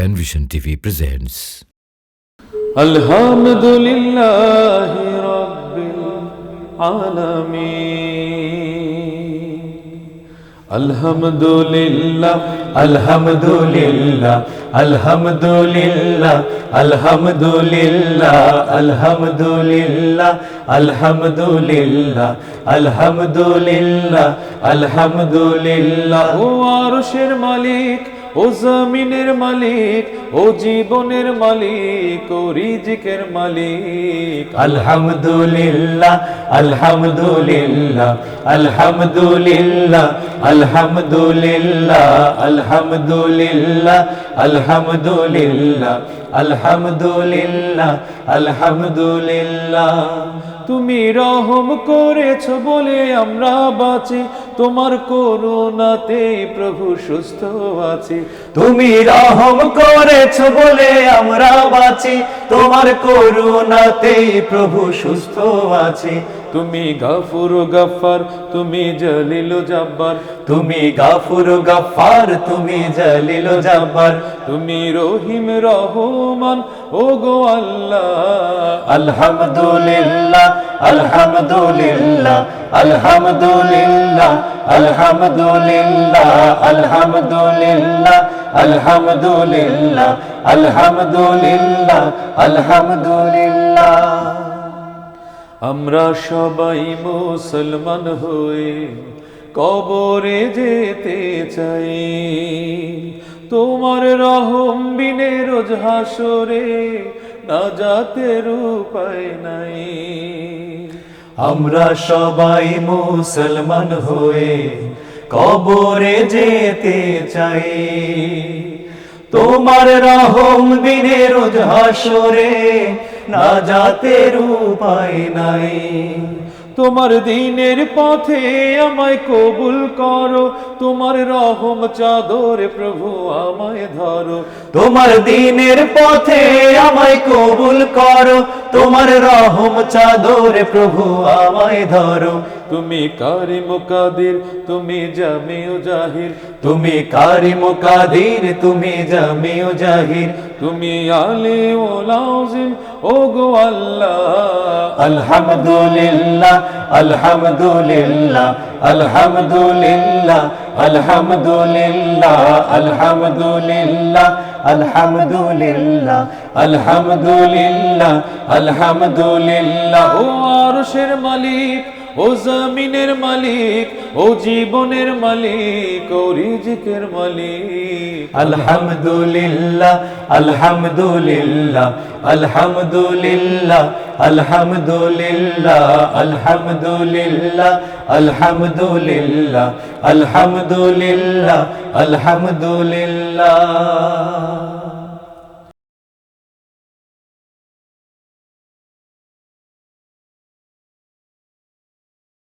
Penvision TV presents. আলহামদুলিল্লাহ রব্বিল আলামিন আলহামদুলিল্লাহ আলহামদুলিল্লাহ আলহামদুলিল্লাহ আলহামদুলিল্লাহ আলহামদুলিল্লাহ আলহামদুলিল্লাহ আলহামদুলিল্লাহ আলহামদুলিল্লাহ ও আরশের মালিক ও জমিনের মালিক, ও জীবনের মালিক, ও রিজিকের মালিক। আলহামদুলিল্লাহ আলহামদুলিল্লাহ আলহামদুলিল্লাহ আলহামদুলিল্লাহ আলহামদুলিল্লাহ আলহামদুলিল্লাহ আলহামদুলিল্লাহ আলহামদুলিল্লাহ। তুমি রহম করেছ বলে আমরা বাঁচি। তোমার করুণাতে প্রভু সুস্থ আছি। তুমি রহম করেছ বলে আমরা বাঁচি। তোমার করুণাতে প্রভু সুস্থ আছি। তুমি গাফুর গাফার তুমি জলিল জাব্বার। তুমি গাফুর গাফার তুমি জলিল জব্বার। তুমি রহিম রহমান ও গো আল্লাহ। আলহামদুলিল্লাহ আলহামদুলিল্লাহ আলহামদুলিল্লাহ আলহামদুলিল্লাহ আলহামদুলিল্লাহ আলহামদুলিল্লাহ আলহামদুলিল্লাহ আলহামদুলিল্লাহ। আমরা সবাই মুসলমান হয়ে কবরে যেতে চাই। তোমার রহম বিনে রোজ হাসরে না যাতের উপায় নাই। আমরা সবাই মুসলমান হয়ে কবরে যেতে চাই। তোমার রহম বিনে রোজ হাসরে না যাতের উপায় নাই। তোমার দিনের পথে আমায় কবুল করো। তোমার রহম চাদরে প্রভু আমায় ধরো। তোমার দিনের পথে আমায় কবুল করো। তোমার রহম চাদরে প্রভু আমায় ধরো। তুমি কারিম কাদির তুমি জামিও জাহির। তুমি কারিম কাদির তুমি জামিও জাহির। তুমি আলে ও লাউজিম ও গো আল্লাহ। আলহামদুলিল্লাহ আলহামদুলিল্লাহ আলহামদুলিল্লাহ। আলহামদুলিল্লাহ আলহামদুলিল্লাহ আলহামদুলিল্লাহ আলহামদুলিল্লাহ আলহামদুলিল্লাহ। ও আরশের মালিক ও জামিনের মালিক, ও জীবনের মালিক, ও রিজিকের মালিক। আলহামদুলিল্লাহ আলহামদুলিল্লাহ আলহামদুলিল্লাহ আলহামদুলিল্লাহ আলহামদুলিল্লাহ আলহামদুলিল্লাহ আলহামদুলিল্লাহ আলহামদুলিল্লাহ।